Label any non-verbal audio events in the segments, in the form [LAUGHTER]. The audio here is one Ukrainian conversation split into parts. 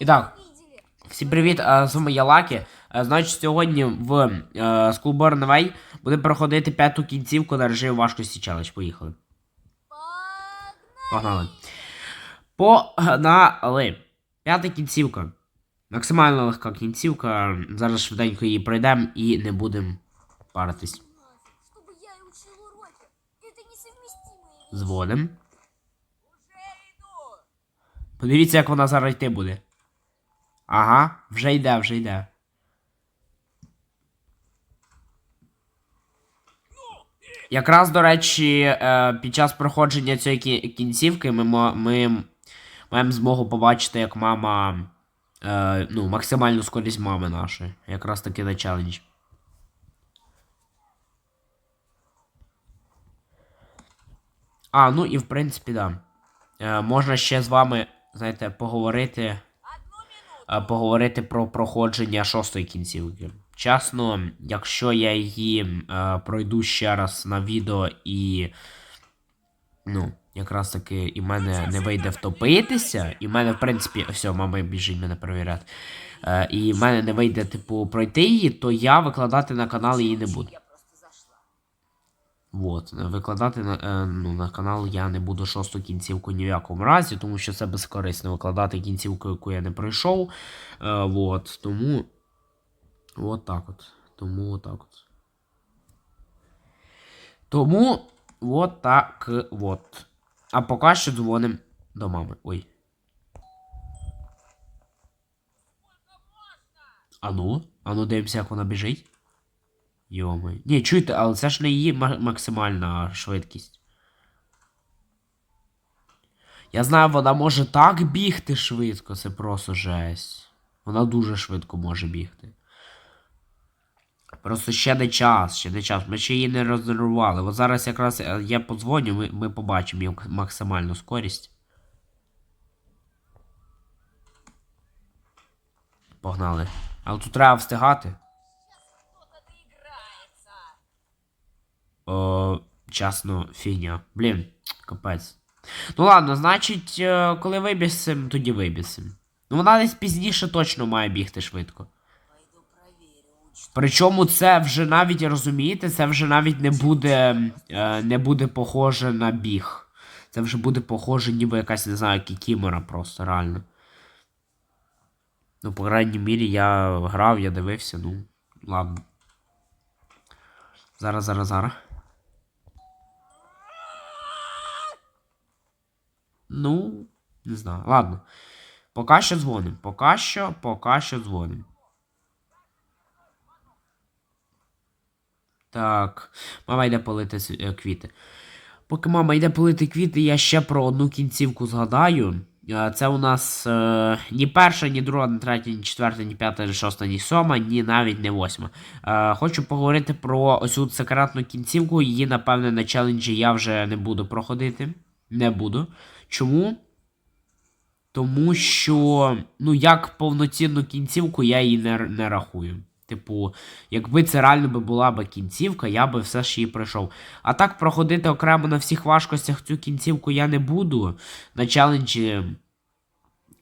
І так, всім привіт, е, з вами я Лакі. Е, Значить, сьогодні в е, Schoolborn Way будемо проходити п'яту кінцівку на режимі важкості челендж. Поїхали. Погнали. Погнали. П'ята кінцівка. Максимально легка кінцівка. Зараз швиденько її пройдемо і не будемо паритись. Чтобы я и учил уроки. Это несовместимые вещи. Зводим. Подивіться, як вона зараз йти буде. Ага, вже йде, вже йде. Якраз, до речі, е, під час проходження цієї кінцівки ми, ми маємо змогу побачити, як мама. Е, ну, максимальну скорість мами нашої. Якраз таки на челендж. А, ну і в принципі, да. Е, можна ще з вами, знаєте, поговорити. Е, Поговорити про проходження шостої кінцівки. Чесно, якщо я її е, пройду ще раз на відео і. Ну, якраз таки і мене не вийде втопитися, і мене, в принципі, все, мама біжить мене перевіряти. Е, і в мене не вийде, типу, пройти її, то я викладати на канал її не буду. Вот, викладати е, ну, на канал я не буду шосту кінцівку ні в якому разі, тому що це безкорисно викладати кінцівку, яку я не пройшов. Е, вот, тому. От так от. Тому от так от. Тому от так от. А поки що дзвоним до мами. Ой. Ану, ану, дивимося, як вона біжить. Йомай. Ні, чуєте, але це ж не її ма- максимальна швидкість. Я знаю, вона може так бігти швидко, це просто жесть. Вона дуже швидко може бігти. Просто ще не час, ще не час. Ми ще її не роздарували. От зараз якраз е, я подзвоню, ми, ми побачимо її максимальну скорість. Погнали. Але тут треба встигати. Чесно, фігня. Блін, капець. Ну ладно, значить, е, коли вибісим, тоді вибісим. Ну вона десь пізніше точно має бігти швидко. Причому це вже навіть, розумієте, це вже навіть не буде, е, не буде похоже на біг. Це вже буде похоже, ніби якась, не знаю, кікімора просто, реально. Ну, по крайній мірі, я грав, я дивився, ну, ладно. Зараз, зараз, зараз. Ну, не знаю. Ладно. Поки що дзвоним. Поки що, поки що дзвоним. Так. Мама йде полити е, квіти. Поки мама йде полити квіти, я ще про одну кінцівку згадаю. Е, Це у нас е, ні перша, ні друга, ні третя, ні четверта, ні п'ята, ні шоста, ні сьома, ні навіть не восьма. Е, хочу поговорити про ось цю секретну кінцівку. Її, напевне, на челенджі я вже не буду проходити. Не буду. Чому? Тому що, ну, як повноцінну кінцівку я її не, не рахую. Типу, якби це реально би була би кінцівка, я би все ж її пройшов. А так проходити окремо на всіх важкостях цю кінцівку я не буду. На челенджі.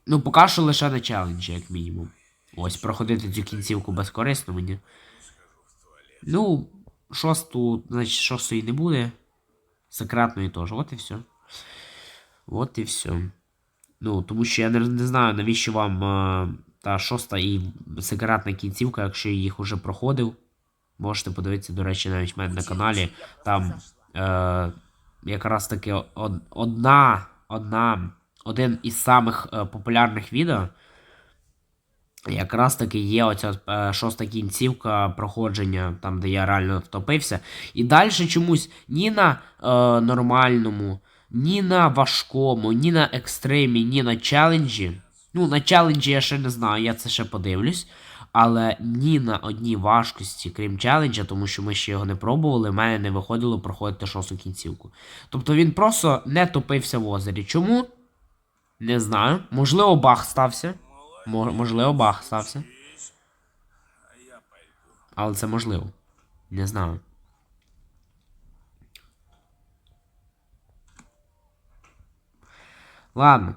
Ну, поки що лише на челенджі, як мінімум. Ось, проходити цю кінцівку безкорисно мені. Ну, шосту, значить, шостої не буде. Секретної теж. От і все. От і все. Ну, тому що я не, не знаю, навіщо вам е, та шоста і секретна кінцівка, якщо я їх уже проходив. Можете подивитися, до речі, навіть в мене на каналі. Там е, якраз таки одна, одна, один із самих е, популярних відео. Якраз таки є оця е, шоста кінцівка проходження, там, де я реально втопився. І далі чомусь ні на е, нормальному, ні на важкому, ні на екстремі, ні на челенджі. Ну, на челенджі я ще не знаю, я це ще подивлюсь. Але ні на одній важкості, крім челенджа, тому що ми ще його не пробували, в мене не виходило проходити шосту кінцівку. Тобто він просто не топився в озері. Чому? Не знаю. Можливо, баг стався. Можливо, баг стався. Але це можливо. Не знаю. Ладно.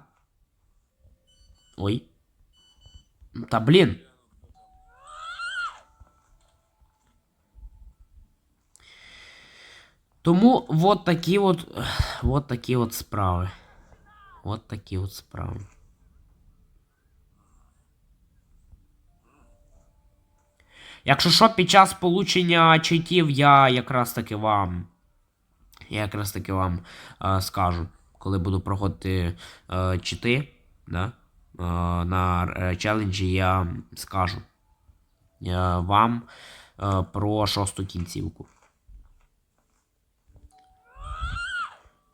Ой. Та блін. Тому вот такі от. Вот такі от справи. Вот такі от справи. Якщо що, під час получення читів я якраз таки вам. Я якраз таки вам е, скажу, Коли буду проходити е, чити, да? е, на е, челенджі я скажу е, вам е, про шосту кінцівку.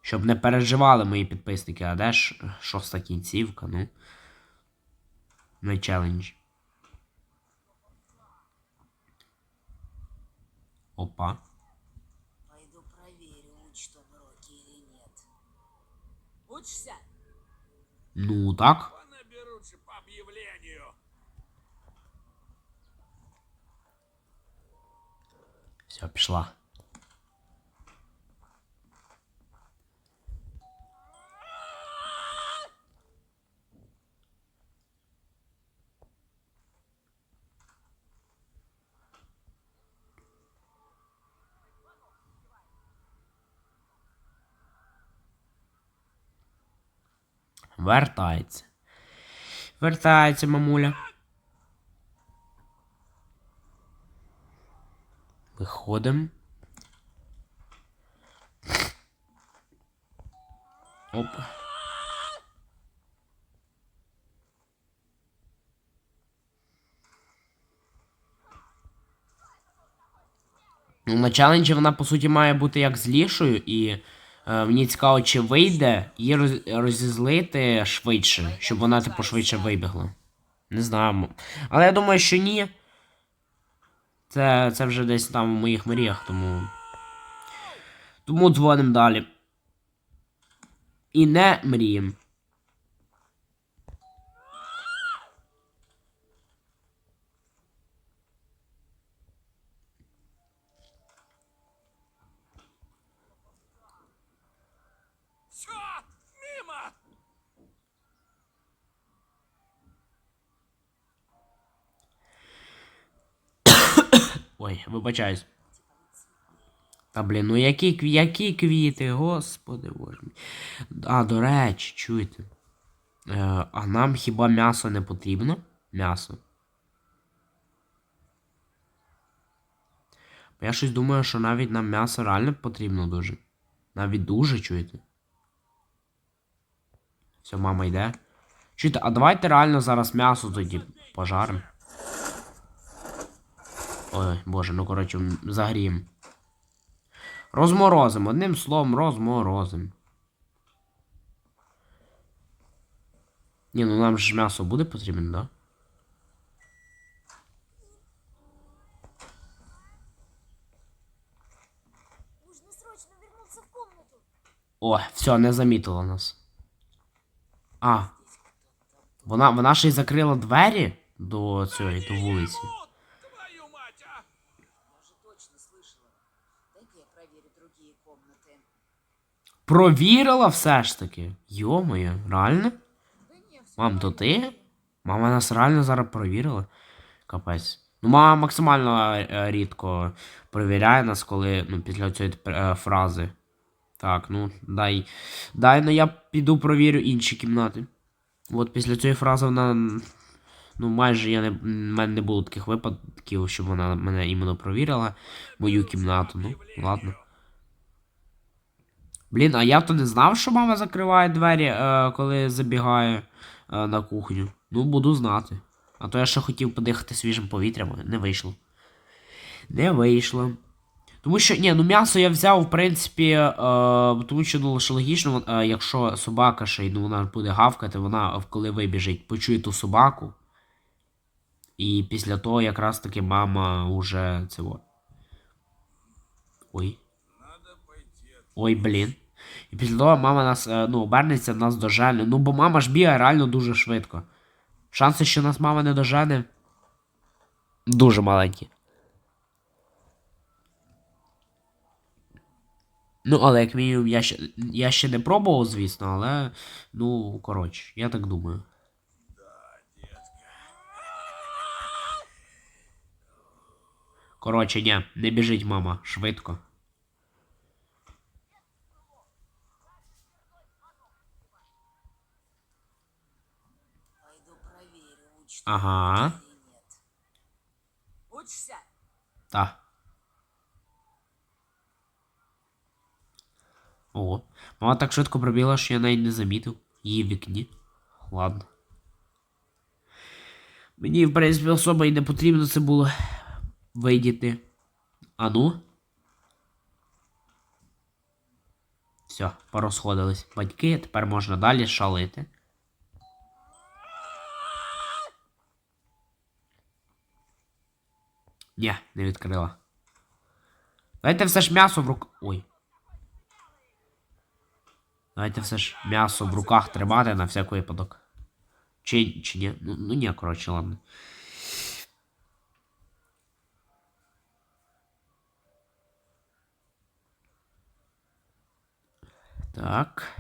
Щоб не переживали мої підписники, а де ж шоста кінцівка, ну. На челендж. Опа. Учишься? Ну так. Наберут же по объявлению. Все, пішла. Вертається. Вертається, мамуля. Виходимо. Оп. На челенджі вона, по суті, має бути як злішою, і мені цікаво, чи вийде її розізлити швидше, щоб вона, типу, швидше вибігла. Не знаю. Але я думаю, що ні. Це, це вже десь там в моїх мріях, тому. Тому дзвонимо далі. І не мріємо. Все, мимо! Ой, вибачаюсь. Та блін, ну які, які квіти, господи боже мій. А, до речі, чуєте. Е, а нам хіба м'ясо не потрібно? М'ясо. Я щось думаю, що навіть нам м'ясо реально потрібно дуже. Навіть дуже, чуєте. Все, мама йде. Чуєте, а давайте реально зараз м'ясо тоді пожаримо. Ой, боже, ну коротше, м, загріємо. Розморозим, одним словом, розморозим. Ні, ну нам ж м'ясо буде потрібно, да? Нужно срочно вернуться в комнату. О, все, не замітила нас. А. Вона, вона ще й закрила двері до цієї, до вулиці. Провірила все ж таки. Йо-моє, реально? Мам, то ти? Мама нас реально зараз провірила. Капець. Ну, мама максимально е, рідко перевіряє нас, коли ну, після цієї е, фрази. Так, ну, дай. Дай, ну я піду провірю інші кімнати. От після цієї фрази вона. Ну, майже я не, в мене не було таких випадків, щоб вона мене іменно провірила. Мою кімнату. Ну, ладно. Блін, а я то не знав, що мама закриває двері, е, коли забігає е, на кухню. Ну, буду знати. А то я ще хотів подихати свіжим повітрям, не вийшло. Не вийшло. Тому що, ні, ну м'ясо я взяв, в принципі, е, тому що ну, лише логічно, е, якщо собака ще й ну, вона буде гавкати, вона, коли вибіжить, почує ту собаку. І після того якраз таки мама уже цього. Ой. Ой, блін. І після того мама нас е, ну, обернеться, нас дожене. Ну, бо мама ж бігає реально дуже швидко. Шанси, що нас мама не дожене, дуже маленькі. Ну, але як мінімум, я ще я ще не пробував, звісно, але. Ну, коротше, я так думаю. Коротше, ні, не біжить мама швидко. Ага. или нет. Учишься? Та. О, мама так швидко пробігла, що я навіть не замітив її вікні. Ладно. Мені, в принципі, особо і не потрібно це було видіти. А ну. Все, порозходились батьки, тепер можна далі шалити. Ні, не відкрила. Давайте все ж м'ясо в рук. Ой. Давайте все ж м'ясо в руках тримати на всяк випадок. Чи, чи ні? Ну, ну ні, коротше, ладно. Так.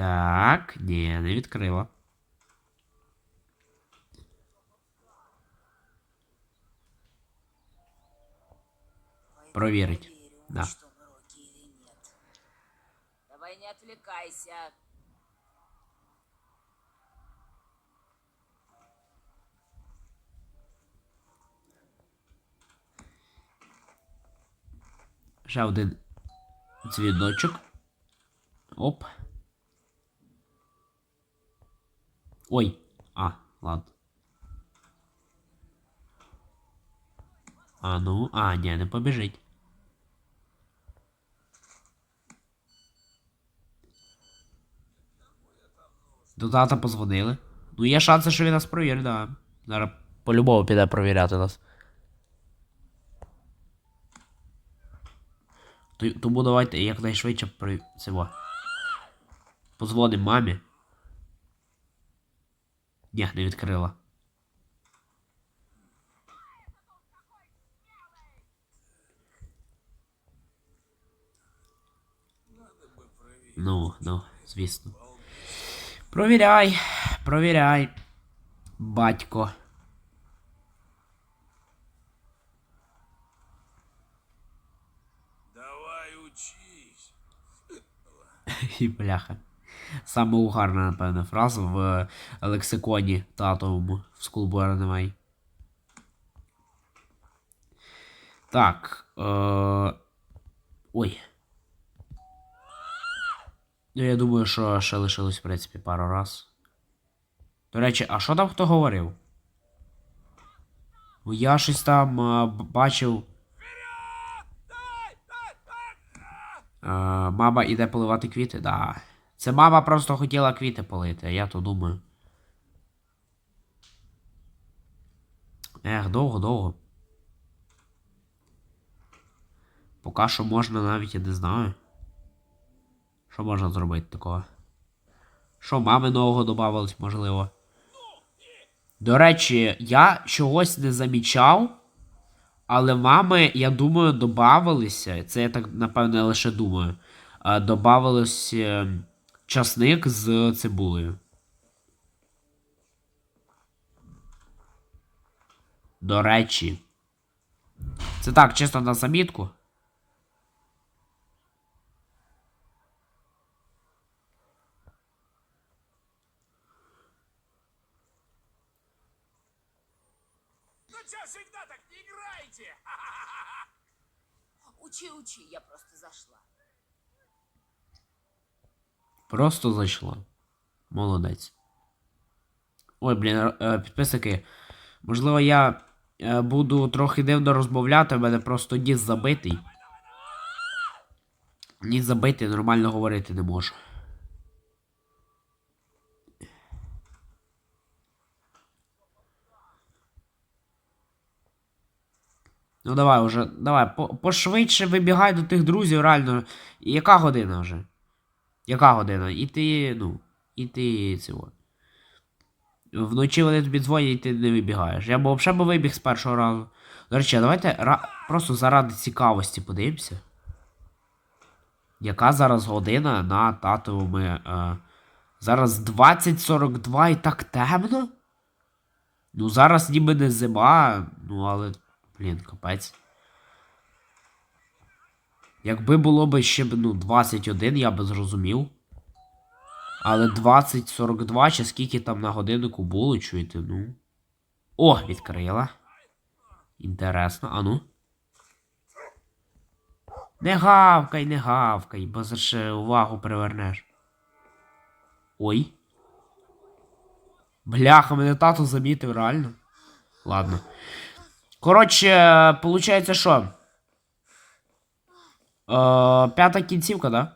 Так, ні, не відкрила. Пойду Проверить. проверю, Да. учат он уроки или нет. Давай не отвлекайся. Ще один дзвіночок. Оп. Ой. А, ладно. А ну, а, ні, не побіжить. До тата позвонили. Ну, є шанси, що він нас провірить, да. Зараз по-любому піде провіряти нас. Тому давайте якнайшвидше при цього. Позвонимо мамі. Ні, не відкрила. Ну, ну, звісно. Провіряй, провіряй, батько. Давай учись. [LAUGHS] І бляха. Саме угарна, напевно, фраза в лексиконі татовому в Schoolboy Anime. Так. Е... Ой. Ну, я думаю, що ще лишилось, в принципі, пару раз. До речі, а що там хто говорив? Я щось там е, бачив. Е, мама іде поливати квіти, да. Це мама просто хотіла квіти полити, я то думаю. Ех, довго-довго. Поки що можна навіть я не знаю. Що можна зробити такого? Що, мами нового додавалось, можливо. До речі, я чогось не замічав. Але мами, я думаю, добавилися. Це я так, напевне, лише думаю. а, Добавилось е, часник з цибулею. До речі. Це так, чисто на замітку. Ну чё всегда так не играете? Учи, учи, я просто зашла. Просто зайшла. Молодець. Ой, блін, е, підписники. Можливо, я е, буду трохи дивно розмовляти, в мене просто ніс забитий. Ніс забитий, нормально говорити не можу. Ну давай уже, давай, по- пошвидше вибігай до тих друзів, реально. Яка година вже? Яка година? І ти, ну, і ти цього. Вночі вони тобі дзвонять, і ти не вибігаєш. Я б взагалі вибіг з першого разу. До речі, давайте ра... просто заради цікавості подивимося. Яка зараз година на татовому е, Зараз 20.42 і так темно? Ну, зараз ніби не зима, ну але. Блін, капець. Якби було б ще ну, 21, я би зрозумів. Але 20.42 чи скільки там на годиннику було, чуєте, ну. О, відкрила. Інтересно, а ну. Не гавкай, не гавкай, бо ще увагу привернеш. Ой. Бляха, мене тато замітив, реально. Ладно. Коротше, получається, що? Е, п'ята кінцівка, да?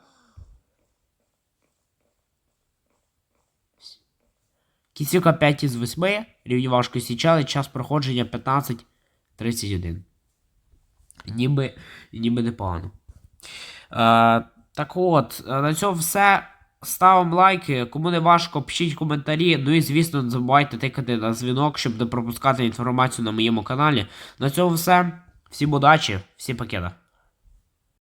Кінцівка 5 із 8. Рівні важкості чали, час проходження 15.31. Ніби, ніби непогано. Е, так от, е, на цьому все. Ставимо лайки. Кому не важко, пишіть коментарі. Ну і звісно, не забувайте тикати на дзвінок, щоб не пропускати інформацію на моєму каналі. На цьому все. Всім удачі, всім пакета.